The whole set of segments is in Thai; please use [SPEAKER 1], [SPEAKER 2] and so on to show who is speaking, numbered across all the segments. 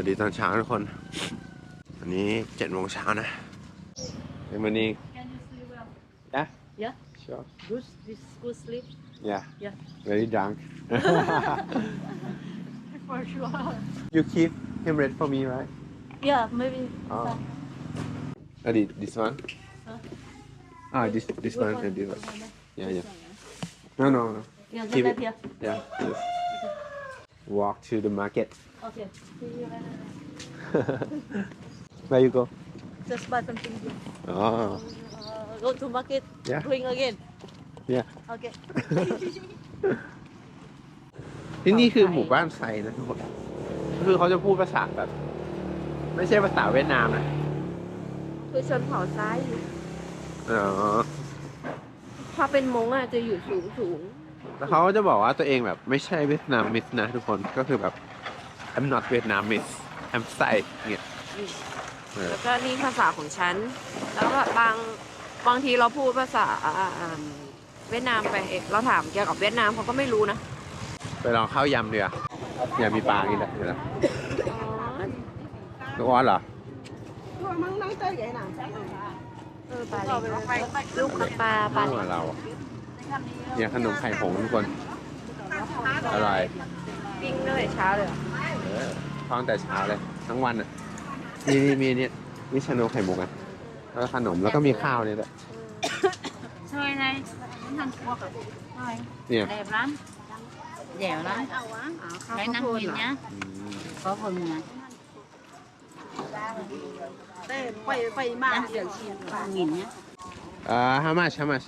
[SPEAKER 1] วัสดีตอนเช้าทุกคน วันนี้เจ็ดโมงเช้านะเฮ้ยมันนี่
[SPEAKER 2] Can you see well?
[SPEAKER 1] Yeah
[SPEAKER 2] Yeah.
[SPEAKER 1] sure
[SPEAKER 2] Good, this good sleep
[SPEAKER 1] yeah
[SPEAKER 2] Yeah.
[SPEAKER 1] very drunk
[SPEAKER 2] for sure.
[SPEAKER 1] you keep him ready for me right
[SPEAKER 2] Yeah, maybe.
[SPEAKER 1] oh oh this this one
[SPEAKER 2] Huh?
[SPEAKER 1] ah this this one and this one yeah yeah no no no
[SPEAKER 2] Yeah,
[SPEAKER 1] Keep
[SPEAKER 2] just
[SPEAKER 1] it.
[SPEAKER 2] here.
[SPEAKER 1] yeah yes. Walk to the market
[SPEAKER 2] Okay. See you later.
[SPEAKER 1] where you go
[SPEAKER 2] Just buy something here.
[SPEAKER 1] oh
[SPEAKER 2] Uh, go to market.
[SPEAKER 1] Yeah.
[SPEAKER 2] Bring again.
[SPEAKER 1] Yeah.
[SPEAKER 2] Okay.
[SPEAKER 1] ที่นี่คือหมู่บ้านไซนะทุกคนคือเขาจะพูดภาษาแบบ ไม่ใช่ภาษาเวียดนามนะ
[SPEAKER 3] คือชนเผ่าซ้ายอยู่
[SPEAKER 1] อ๋อ
[SPEAKER 3] ถ้าเป็นมงอะจะอยู่สูงสูง
[SPEAKER 1] แล้วเขาก็จะบอกว่าตัวเองแบบไม่ใช่เวียดนามมิสนะทุกคนก็คือแบบ I'm not Vietnamese I'm Thai เนี่ยเออ
[SPEAKER 3] แล้วก็นี่ภาษาของฉัน แล้วก็บางบางทีเราพูดภาษาอ่าเวียดนามไปเราถามเกี่ยวกับเวียดนามเขาก็ไม่รู้นะ
[SPEAKER 1] ไปลองข้าวยำเดียวอยากมีปลาอย่างนี้แหละเดี๋ยวนะ
[SPEAKER 3] อ๋อ
[SPEAKER 1] ลูกออสเหรอ
[SPEAKER 3] เออปลาเล็กลูกปลาปลา
[SPEAKER 1] ลูก เราอะเนี่ยขนมไข่ผงทุกคนอร่อย
[SPEAKER 3] ปิ้งตั้งแต่เช้าเลยเหรอ
[SPEAKER 1] เออท้องแต่เช้าเลยทั้งวันอะนี่นี่มีเนี่ยนี่ชานมไข่มุกอะแล้วก็ขนมแล้วก็มีข้าวเนี่ยด้วย
[SPEAKER 2] Thôi này, đến Hàn Quốc rồi. Thôi,
[SPEAKER 1] เนี่ย
[SPEAKER 2] đẹp lắm. Dẻo lắm.
[SPEAKER 3] ข้าว
[SPEAKER 2] Đấy
[SPEAKER 3] ข้าว
[SPEAKER 2] năm
[SPEAKER 3] โพด
[SPEAKER 2] nghìn
[SPEAKER 3] เหรอ
[SPEAKER 2] nhá.
[SPEAKER 1] อืม
[SPEAKER 2] Có vừng này.
[SPEAKER 4] quay quay mà
[SPEAKER 2] Năm nghìn nhá.
[SPEAKER 1] Uh, how much? How much?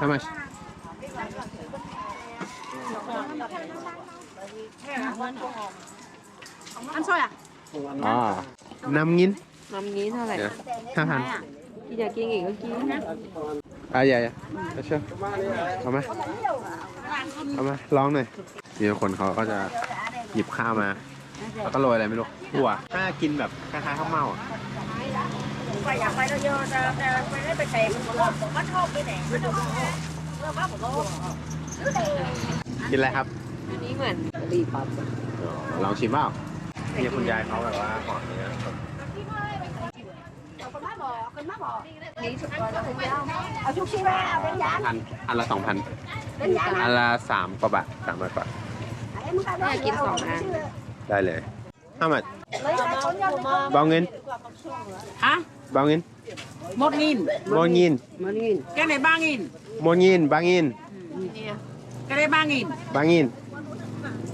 [SPEAKER 1] How much?
[SPEAKER 4] Ăn xôi à
[SPEAKER 1] อ๋อนำงิน
[SPEAKER 3] น้ำนี้เท่าไหร่
[SPEAKER 1] เนี่ยห้าพัน
[SPEAKER 3] ที่อยากกินอีกก็กินนะ
[SPEAKER 1] อะใหญ่ๆเอาเชื่อเอามาเอามาลองหน่อยมีบางคนเขาก็จะหยิบข้าวมา แล้วก็โรยอะไรไม่รู้ถั่วถ้ากินแบบคล้ายๆข้าวเม่าอะ
[SPEAKER 4] quay à quay nó vô quay lấy bịch tiền bắt hôn cái này bắt hôn
[SPEAKER 1] กินอะไรครับ
[SPEAKER 3] อันนี้เหมือนรีปั๊บ
[SPEAKER 1] อ๋อลองชิมเปล่านี่คุณยายเขาแบบว่าห่อเนื้อ
[SPEAKER 4] con má bò con má bò ở chút xíu ra bên giá
[SPEAKER 1] พันอันละสองพัน
[SPEAKER 4] bên giá
[SPEAKER 1] อันละสามกว่าบาทสามร้อยกว่า
[SPEAKER 4] em muốn cái đó
[SPEAKER 3] Đây, kiếm sòng à?
[SPEAKER 1] ได้เลยห้ามัด
[SPEAKER 4] lấy ra con nhân
[SPEAKER 1] เบาเงิน
[SPEAKER 2] Hả?
[SPEAKER 1] เบาเงิน
[SPEAKER 2] Một nghìn.
[SPEAKER 1] โมงิน
[SPEAKER 2] Cái này ba nghìn.
[SPEAKER 1] โมงินบางงิน
[SPEAKER 3] เนี่ย
[SPEAKER 2] Cái đây ba nghìn.
[SPEAKER 1] บางงิน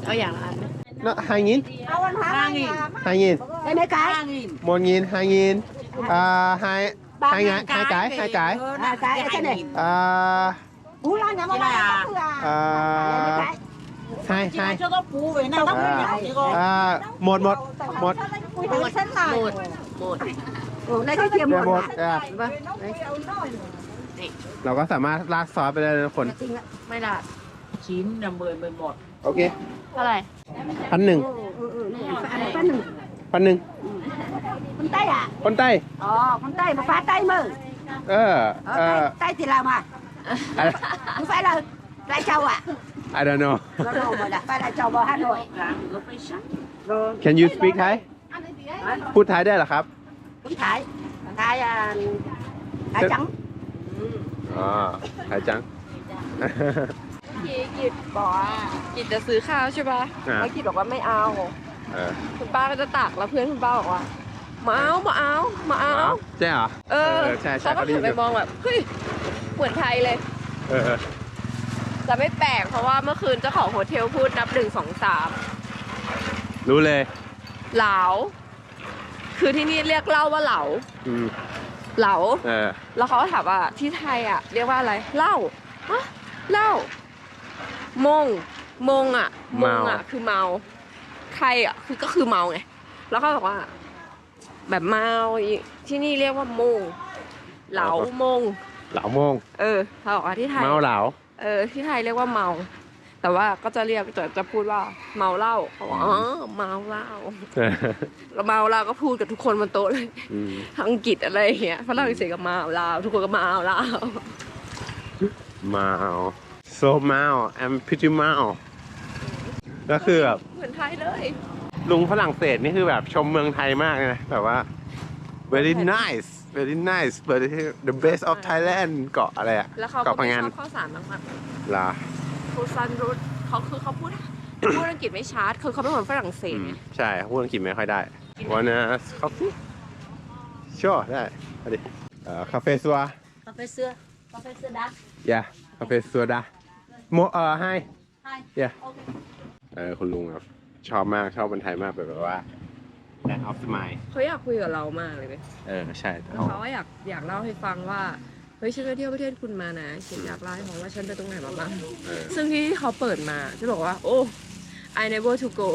[SPEAKER 3] เอาอย่างละอันไหม
[SPEAKER 1] เนาะ hai nghìn
[SPEAKER 4] đâu anh hả
[SPEAKER 2] Ba nghìn.
[SPEAKER 1] hai nghìn
[SPEAKER 4] đây mấy cái
[SPEAKER 2] Ba nghìn.
[SPEAKER 1] một nghìn hai nghìn à, hai hai ngàn hai cái hai cái
[SPEAKER 4] À, cái, cái này.
[SPEAKER 1] à,
[SPEAKER 4] Ủa lo nhà mà
[SPEAKER 2] Cái này à?
[SPEAKER 4] à đây mấy
[SPEAKER 1] à,
[SPEAKER 4] cái
[SPEAKER 1] hai
[SPEAKER 2] Chị
[SPEAKER 1] hai
[SPEAKER 2] này cho nó phú với này nó
[SPEAKER 1] à,
[SPEAKER 2] nhỏ chứ cô.
[SPEAKER 1] à, một một một
[SPEAKER 3] หมดหมดหมด
[SPEAKER 4] Ủa, đây cái kia
[SPEAKER 1] เดี๋ยว
[SPEAKER 4] một
[SPEAKER 1] หมด
[SPEAKER 4] à?
[SPEAKER 1] อะเราก็สามารถราดซอสไปได้เลยทุกคน
[SPEAKER 3] ไม่ละ
[SPEAKER 2] Chín là mười mười một.
[SPEAKER 1] โอเค
[SPEAKER 3] เท่าไหร่
[SPEAKER 1] พันหนึ่ง
[SPEAKER 4] Ừ, ừ, này, phải- phải nừng.
[SPEAKER 1] พันหนึ่ง
[SPEAKER 4] con tay à
[SPEAKER 1] คนใต้
[SPEAKER 4] ờ con tay mà phá tay mơ
[SPEAKER 1] เออ
[SPEAKER 4] ờ,
[SPEAKER 1] เออ
[SPEAKER 4] tay, tay thì làm à
[SPEAKER 1] I,
[SPEAKER 4] không phải là lại châu à
[SPEAKER 1] I don't know
[SPEAKER 4] nó đồ mà đã phải là châu vào Hà Nội
[SPEAKER 2] Làm gấp mấy sắc.
[SPEAKER 4] rồi
[SPEAKER 1] Can you speak Thai พูดไทยได้เหรอครับ
[SPEAKER 4] cũng thái thái à thái
[SPEAKER 1] Thế-
[SPEAKER 4] trắng
[SPEAKER 1] อ๋อไทยจัง
[SPEAKER 3] พี่กิจบอกว่ากิจจะซื้อข้าวใช่ป่ะ
[SPEAKER 1] อ่า
[SPEAKER 3] แล้วกิจบอกว่าไม่เอา
[SPEAKER 1] เออ
[SPEAKER 3] คุณป้าก็จะตักแล้วเพื่อนคุณป้าบอกว่ามาเอามาเอามาเอา
[SPEAKER 1] ใช่เหรอ
[SPEAKER 3] เออ
[SPEAKER 1] ใช่ใช่
[SPEAKER 3] เขาก็
[SPEAKER 1] เขาได้
[SPEAKER 3] ถื
[SPEAKER 1] ยิ
[SPEAKER 3] อนไปมองแบบเฮ้ยเหมือนไทยเลย
[SPEAKER 1] เออ
[SPEAKER 3] แต่ไม่แปลกเพราะว่าเมื่อคืนเจ้าของโฮเทลพูดนับหนึ่งสองสาม
[SPEAKER 1] รู้เลย
[SPEAKER 3] เหลา คือที่นี่เรียกเหล้าว่าเหลา
[SPEAKER 1] อืม
[SPEAKER 3] เหลา
[SPEAKER 1] เออ
[SPEAKER 3] แล้วเขาก็ถามว่าที่ไทยอะ เรียกว่าอะไรเหล้าฮะเหล้ามง มงอะมงอะ คือเมาไทยอะคือก็คือเมาไงแล้วเขาบอกว่า แบบเมาอีที่นี่เรียกว่ามง เหลามง
[SPEAKER 1] เหลาโมง
[SPEAKER 3] เออเขาบอกว่าที่ไทย
[SPEAKER 1] เมาเหลา
[SPEAKER 3] เออที่ไทยเรียกว่าเมา แต่ว่าก็จะเรียกจะจะพูดว่าเมาเหล้าเขาบอกอ๋อเมาเหล้า
[SPEAKER 1] เออ
[SPEAKER 3] แล้วเมาเหล้าก็พูดกับทุกคนบนโต๊ะเลย
[SPEAKER 1] อืม
[SPEAKER 3] อังกฤษอะไรอย่างเงี้ยฝรั่งเศสก็เมาเหล้าทุกคนก็เมาเหล้า
[SPEAKER 1] เมา so เมา I'm pretty เมาก็คือแบบ
[SPEAKER 3] เหมือนไทยเลย
[SPEAKER 1] ลุงฝรั่งเศสนี่คือแบบชมเมืองไทยมากเลยนะแบบว่า very nice very nice very the best of Thailand เกาะอะไรอะ
[SPEAKER 3] แล้วเขาก็
[SPEAKER 1] เกาะพัง
[SPEAKER 3] ไม่
[SPEAKER 1] งา
[SPEAKER 3] ช
[SPEAKER 1] น
[SPEAKER 3] อบข้าวสารมาก
[SPEAKER 1] เหร อ
[SPEAKER 3] ๆคูซันรุดเขาคือเขาพูดพูดอังกฤษไม่ชัดคือเขาเป็นคนฝรั่งเศ
[SPEAKER 1] อื
[SPEAKER 3] ส
[SPEAKER 1] ม
[SPEAKER 3] ไง
[SPEAKER 1] ใช่พูดอังกฤษไม่ค่อยได้วันนะคาเฟ่ชัวได้เอาดิเอ่อคาเฟ่ซัว
[SPEAKER 2] กาแฟเสื้อกาแฟเสื้อดัก
[SPEAKER 1] yeah คาเฟ่ซัวดาโมเอ่อ hi
[SPEAKER 2] ใช่
[SPEAKER 1] yeah
[SPEAKER 2] โอเค
[SPEAKER 1] เออคุณลุงครับ ชอบมากชอบคนไทยมากแบบว่า land of smile
[SPEAKER 3] เขาอยากคุยกับเรามากเลยเว้ย
[SPEAKER 1] เออใช่แต่
[SPEAKER 3] แล้วเขาก็อยากอยากเล่าให้ฟังว่า เฮ้ยฉันไปเที่ยวประเทศคุณมานะฉันอยากเล่าให้ฟังว่าฉันไปตรงไหนมาบ้าง
[SPEAKER 1] เออ
[SPEAKER 3] ซึ่งที่เขาเปิดมาจะบอกว่า โอ้ I never to go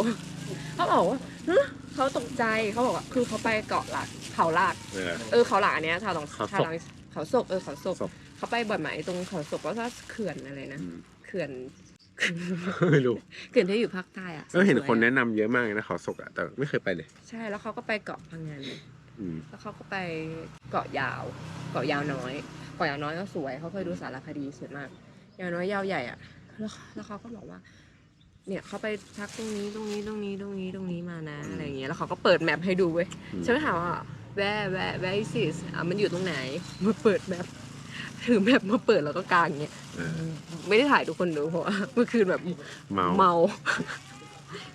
[SPEAKER 3] เขาบอกว่าฮะเขาตกใจเขาบอกว่าคือเขาไปเกาะหลักเขาหลัก
[SPEAKER 1] เออ
[SPEAKER 3] เออเขาหลักอันเนี้ยชาวตอง
[SPEAKER 1] เขาศก
[SPEAKER 3] ชาวตองเขาศกเออเขาศก
[SPEAKER 1] ศก
[SPEAKER 3] เขาไปบ่อยไหมตรงเขาศกแล้วก็เขื่อนอะไรนะ
[SPEAKER 1] อืม
[SPEAKER 3] เขื่อน
[SPEAKER 1] ไม่รู้
[SPEAKER 3] เขื่อนที่อยู่ภาคใต้อะ
[SPEAKER 1] เออเห็น
[SPEAKER 3] สวยๆ
[SPEAKER 1] คนแนะนำเยอะมากเลยนะเขาศกอะแต่ไม่เคยไปเลย
[SPEAKER 3] ใช่แล้วเขาก็ไปเกาะพังงาน
[SPEAKER 1] อืม
[SPEAKER 3] แล้วเขาก็ไปเกาะยาว เกาะยาวน้อย เกาะยาวน้อยก็สวยเขาเคยดูสารคดีสวยมากยาวน้อยยาวใหญ่อะแล้วแล้วเขาก็บอกว่า เนี่ยเขาไปพักตรงนี้ตรงนี้ตรงนี้ตรงนี้ตรงนี้มานะอะไรอย่างเงี้ยแล้วเขาก็เปิดแมพให้ดูเว้ย
[SPEAKER 1] อืม
[SPEAKER 3] ฉันก็ถามว่าแวะแวะแวะซิสอะมันอยู่ตรงไหนมาเปิดแมพถือแมพมาเปิดแล้วก็กางอย่างเงี้ย
[SPEAKER 1] เออ
[SPEAKER 3] ไม่ได้ถ่ายทุกคนดูเพราะว่าเมื่อคืนแบบ
[SPEAKER 1] เมา
[SPEAKER 3] เมา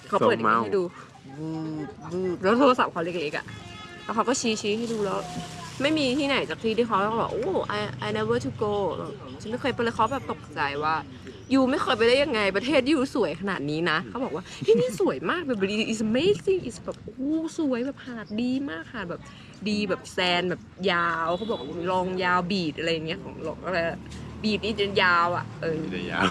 [SPEAKER 3] เขาเปิดอย่าง
[SPEAKER 1] เมา
[SPEAKER 3] นี้ให้ดูวูบวูบแล้วโทรศัพท์เขาเล็กๆอะแล้วเขาก็ชี้ชี้ให้ดูแล้ว ไม่มีที่ไหนจากที่ที่เขาบอกโอ้ I I never to go ฉันไม่เคยไปเลยเขาแบบตกใจว่ายูไม่เคยไปได้ยังไงประเทศยูสวยขนาดนี้นะเขาบอกว่าที่นี่สวยมากแบบ is amazing is แบบโอ้สวยแบบหาดดีมากหาดแบบดีแบบแซนแบบยาวเขาบอกลองยาวบีดอะไรอย่างเงี้ยของลองอะไรบีดนี่จะยาวอะเออ
[SPEAKER 1] เดี๋ยวยาว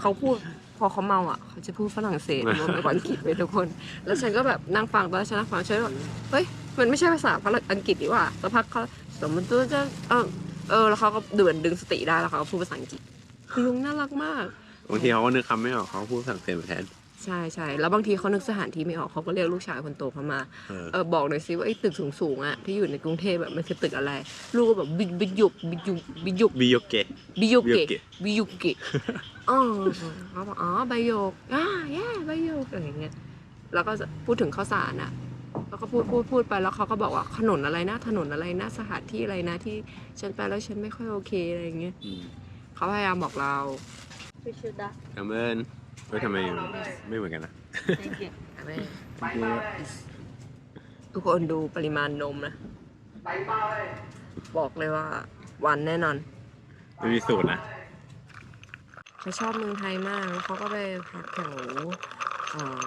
[SPEAKER 3] เขาพูดพอเขาเมาอะเขาจะพูดฝรั่งเศสรวมไปกับอังกฤษไปทุกคน แล้วฉันก็แบบนั่งฟังตอนนนฉันนั่งฟังฉันก็แบบเฮ้ย มันไม่ใช่ภาษาฝรั่งอังกฤษดีกว่าแล้วพักเขาสมมติว่าจะเออเออแล้วเขาก็เดือนดึงสติได้แล้วเขาก็พูดภาษาอังกฤษคือลุงน่ารักมาก
[SPEAKER 1] บางทีเขาก็นึกคำไม่ออกเขาพูดฝรั่งเศสมาแทน
[SPEAKER 3] ใช่ใช่แล้วบางทีเขานึกสถานที่ไม่ออกเขาก็เรียกลูกชายคนโตเขามา
[SPEAKER 1] เออ
[SPEAKER 3] เออบอกหน่อยสิว่าไอ้ตึกสูงๆอะที่อยู่ในกรุงเทพแบบมันคือตึกอะไร ลูกก็แบบบิบิยุกบิยุกบิยุก
[SPEAKER 1] บิโยเกะ
[SPEAKER 3] บิยุ
[SPEAKER 1] บิยุ
[SPEAKER 3] เกะ
[SPEAKER 1] เกะ
[SPEAKER 3] บิยุเกะอ๋อเขาบอกอ๋อใบโยกอ่าแย่ใบโยกอะไรอย่างเงี้ยแล้วก็จะพูดถึงข้าวสารอะ แล้วก็พูดพูดพูดไปแล้วเขาก็บอกว่าถนนอะไรนะถนนอะไรนะสถานที่อะไรนะที่ฉันไปแล้วฉันไม่ค่อยโอเคอะไรอย่างเงี้ย
[SPEAKER 1] อืม
[SPEAKER 3] เขาพยายามบอกเรา
[SPEAKER 2] ฟิชชูดัก
[SPEAKER 1] อเมนเฮ้ยทำไมไม่เหมือนกันนะ
[SPEAKER 2] thank you
[SPEAKER 3] แม่ทุกคนดูปริมาณนมนะบอกเลยว่าหวานแน่นอน
[SPEAKER 1] ไม่มีสูตรนะ
[SPEAKER 3] เขาชอบเมืองไทยมากแล้วเขาก็ไปพักแถวเอ่อ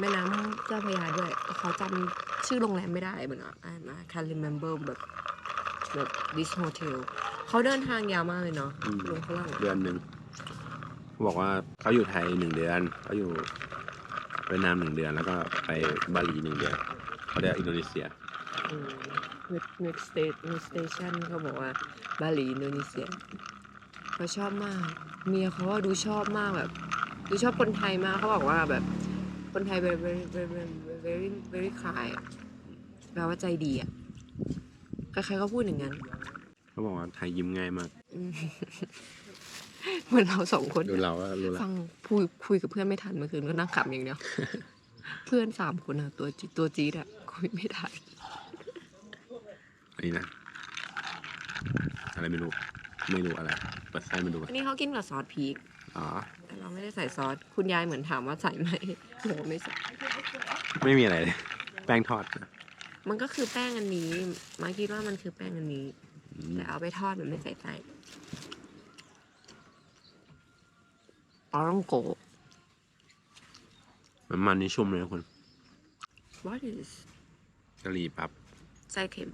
[SPEAKER 3] แม่น้ำเจ้าพระยาด้วยแล้วเขาจำชื่อโรงแรมไม่ได้เหมือนอะ I can't remember แบบแบบ this hotel เขาเดินทางยาวมากเลยเนาะ
[SPEAKER 1] อืม
[SPEAKER 3] ลุงฝรั่ง
[SPEAKER 1] เดือนหนึ่งเขาบอกว่าเขาอยู่ไทยหนึ่งเดือนเขาอยู่เวียดนามหนึ่งเดือน แล้วก็ไปบาหลีหนึ่งเดือนเขาเรียกอินโดนีเซีย
[SPEAKER 3] มิดมิดสเตทมิดสเตชันเขาบอกว่าบาหลีอินโดนีเซียเขาชอบมาก เมียเขาว่าดูชอบมากแบบ ดูชอบคนไทยมากเขาบอกว่าแบบ คนไทย very very very very very kind อะแปลว่าใจดีอะ ใครๆก็พูดอย่างนั้น
[SPEAKER 1] เขาบอกว่าไทยยิ้มง่ายมาก
[SPEAKER 3] อืมเหมือนเราสองคน
[SPEAKER 1] ดูเราก็รู้ละ
[SPEAKER 3] ฟังคุยคุยกับเพื่อนไม่ทันเมื่อคืนก็นั่งขำอย่างเดียว เพื่อนสามคนอะตัวจิตัวจี๊ดอะคุยไม่ทัน
[SPEAKER 1] อันนี้นะ อะไรไม่รู้ ไม่รู้อะไร เปิดไส้มาดู
[SPEAKER 3] อันนี้เขากินกับซอสพริก
[SPEAKER 1] อ๋อ
[SPEAKER 3] แต่เรา ไม่ได้ใส่ซอส คุณยายเหมือนถามว่าใส่ไหมบอกว่าไม่ใส่
[SPEAKER 1] ไม่มีอะไรเลยแป้งทอดนะ
[SPEAKER 3] มันก็คือแป้งอันนี้ มาคิดว่ามันคือแป้งอันนี้
[SPEAKER 1] อืม
[SPEAKER 3] แต่เอาไปทอดมันไม่ใส่ไส้ปลาต้องโกะ
[SPEAKER 1] มันมันนี่ชุ่มเลยนะคุณ
[SPEAKER 3] what is
[SPEAKER 1] กะหรี่ปั๊บ
[SPEAKER 3] ไส้เค็ม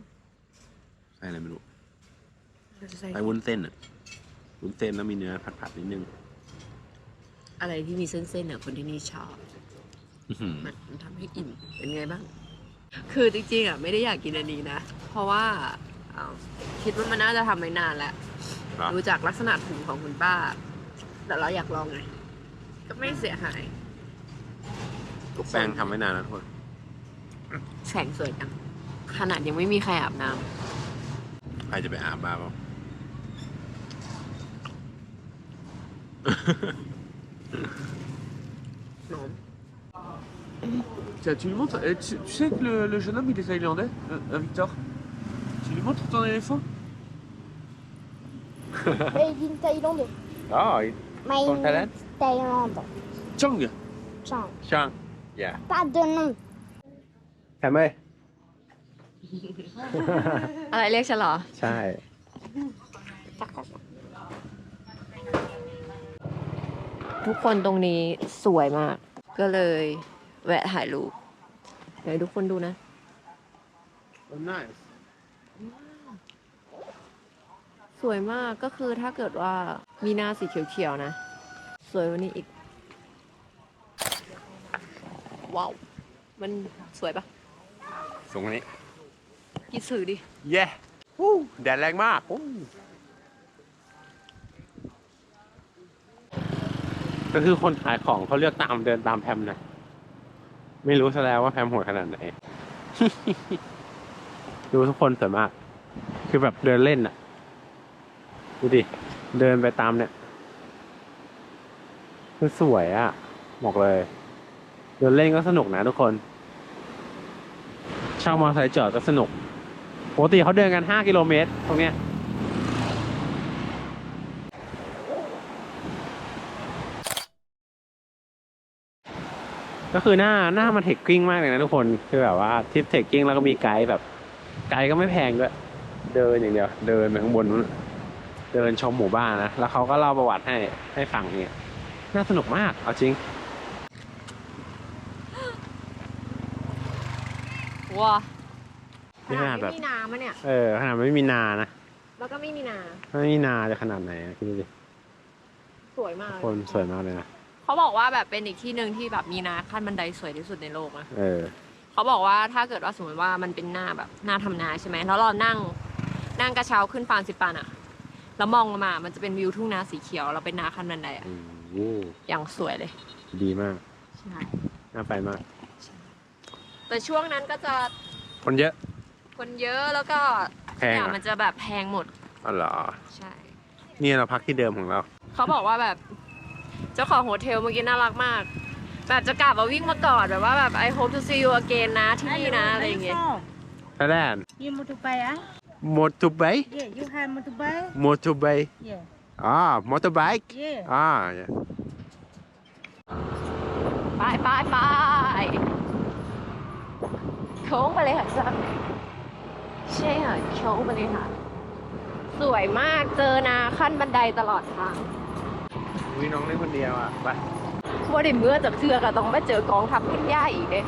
[SPEAKER 1] ใส่อะไรไม่รู้
[SPEAKER 3] มันจะไส้
[SPEAKER 1] ใส่วุ้นเส้นอะวุ้นเส้นแล้วมีเนื้อผัดๆนิดนึง
[SPEAKER 3] อะไรที่มีเส้นๆเนี่ยคนที่นี่ชอบ
[SPEAKER 1] อื้อหือ
[SPEAKER 3] มันมันทำให้อิ่มเป็นไงบ้าง คือจริงๆอะไม่ได้อยากกินอันนี้นะ เพราะว่าเอาคิดว่ามันน่าจะทำไม่นานแล้ว
[SPEAKER 1] เหรอ
[SPEAKER 3] ดูจากลักษณะถุงของคุณป้า แต่เราอยากลองไง ก็ไม่เสียหาย
[SPEAKER 1] แป้งทำไม่นานนะทุกคน
[SPEAKER 3] แสงสวยจัง ขนาดยังไม่มีใครอาบน้
[SPEAKER 1] ใครจะไปอาบบ้าเปล่าำ
[SPEAKER 5] Tiens, tu lui montres. Eh, tu, sais que le, jeune homme, il est thaïlandais, euh, euh Victor. Tu lui montres ton éléphant eh,
[SPEAKER 6] Made in Thaïlande.
[SPEAKER 1] Ah, oh,
[SPEAKER 6] Made in Thaïlande.
[SPEAKER 5] Chang.
[SPEAKER 6] Chang.
[SPEAKER 1] Chang. Yeah.
[SPEAKER 6] Pas de nom.
[SPEAKER 3] Ta
[SPEAKER 1] mère. ah,
[SPEAKER 3] ทุกคนตรงนี้สวยมาก ก็เลยแวะถ่ายรูปเดี๋ยวให้ทุกคนดูนะ
[SPEAKER 1] nice
[SPEAKER 3] สวยมากก็คือถ้าเกิดว่ามีหน้าสีเขียวๆนะ สวยกว่านี้อีก ว้าว มันสวยปะ
[SPEAKER 1] สูงกว่านี้
[SPEAKER 3] กีสื่อดิ
[SPEAKER 1] เย้วู้แดดแรงมากวู้ ก็คือคนขายของเขาเลือกตามเดินตามแพมนะ ไม่รู้ซะแล้วว่าแพมโหดขนาดไหน ดูทุกคนสวยมาก คือแบบเดินเล่นอะดูดิ เดินไปตามเนี่ยคือสวยอะบอกเลย เดินเล่นก็สนุกนะทุกคน เช่ามอเตอร์ไซค์จอดก็สนุกปกติเขาเดินกัน 5 กิโลเมตรตรงเนี้ย ก็คือหน้าหน้ามันเทคกิ้งมากเลยนะทุกคนคือแบบว่าทริปเทคกิ้งแล้วก็มีไกด์แบบ ไกด์ก็ไม่แพงด้วย เดินอย่างเดียว เดินไปข้างบนนู้นเดินชมหมู่บ้านนะ แล้วเขาก็เล่าประวัติให้ให้ฟังเนี่ยน่าสนุกมาก เอาจริง
[SPEAKER 3] ว้า
[SPEAKER 1] นี่ขนาดแบบ
[SPEAKER 3] ไม่มีน้ำอะเนี่ย
[SPEAKER 1] เออขนาดไม่มีนานะ
[SPEAKER 3] แล้วก็ไม่มีนา
[SPEAKER 1] ไม่มีนาจะขนาดไหนอะคิดดูดิ
[SPEAKER 3] สวยมากเลย
[SPEAKER 1] คนสวยมากเลยนะ
[SPEAKER 3] เขาบอกว่าแบบเป็นอีกที่หนึ่งที่แบบมีนาขั้นบันไดสวยที่สุดในโลกนะ
[SPEAKER 1] เออ
[SPEAKER 3] เขาบอกว่าถ้าเกิดว่าสมมติว่ามันเป็นหน้าแบบหน้าทำนาใช่ไหมแล้วเรานั่งนั่งกระเช้าขึ้นฟานสิปันอะแล้วมองลงมา มันจะเป็นวิวทุ่งนาสีเขียวเราเป็นนาขั้นบันไดอะ
[SPEAKER 1] อืมโอ้
[SPEAKER 3] อย่างสวยเลย
[SPEAKER 1] ดีมาก
[SPEAKER 3] ใช่
[SPEAKER 1] น่าไปมาก
[SPEAKER 3] แต่ช่วงนั้นก็จะ
[SPEAKER 1] คนเยอะ
[SPEAKER 3] คนเยอะแล้วก็
[SPEAKER 1] แพง
[SPEAKER 3] อย่าง
[SPEAKER 1] อะ
[SPEAKER 3] มันจะแบบแพงหมด
[SPEAKER 1] อ๋อเหรอ
[SPEAKER 3] ใช่
[SPEAKER 1] นี่เราพักที่เดิมของเรา
[SPEAKER 3] เขาบอกว่าแบบ เจ้าของโฮเทลเมื่อกี้น่ารักมาก แบบจะกลับมาวิ่งมากอดแบบว่าแบบ I hope to see you again นะที่นี่นะ อะไรอย่างเงี้ย
[SPEAKER 1] ไทยแลนด์
[SPEAKER 4] You motorbike ah?
[SPEAKER 1] มอเตอร์ไบค์
[SPEAKER 4] Yeah, you have motorbike?
[SPEAKER 1] มอเตอร์ไบค์
[SPEAKER 4] Yeah.
[SPEAKER 1] อ่ามอเตอร์ไบค์
[SPEAKER 4] Yeah.
[SPEAKER 1] อ่า
[SPEAKER 3] ไปไปไปโค้งไปเลยค่ะจักใช่ค่ะโค้งไปเลยค่ะ สวยมากเจอนาขั้นบันไดตลอดทาง
[SPEAKER 1] วิน้องเล่นคนเดียวอะไป
[SPEAKER 3] ว่าได้เมื่อจากเชือกอะต้องมาเจอกองทัพคุณย่าอีกเด้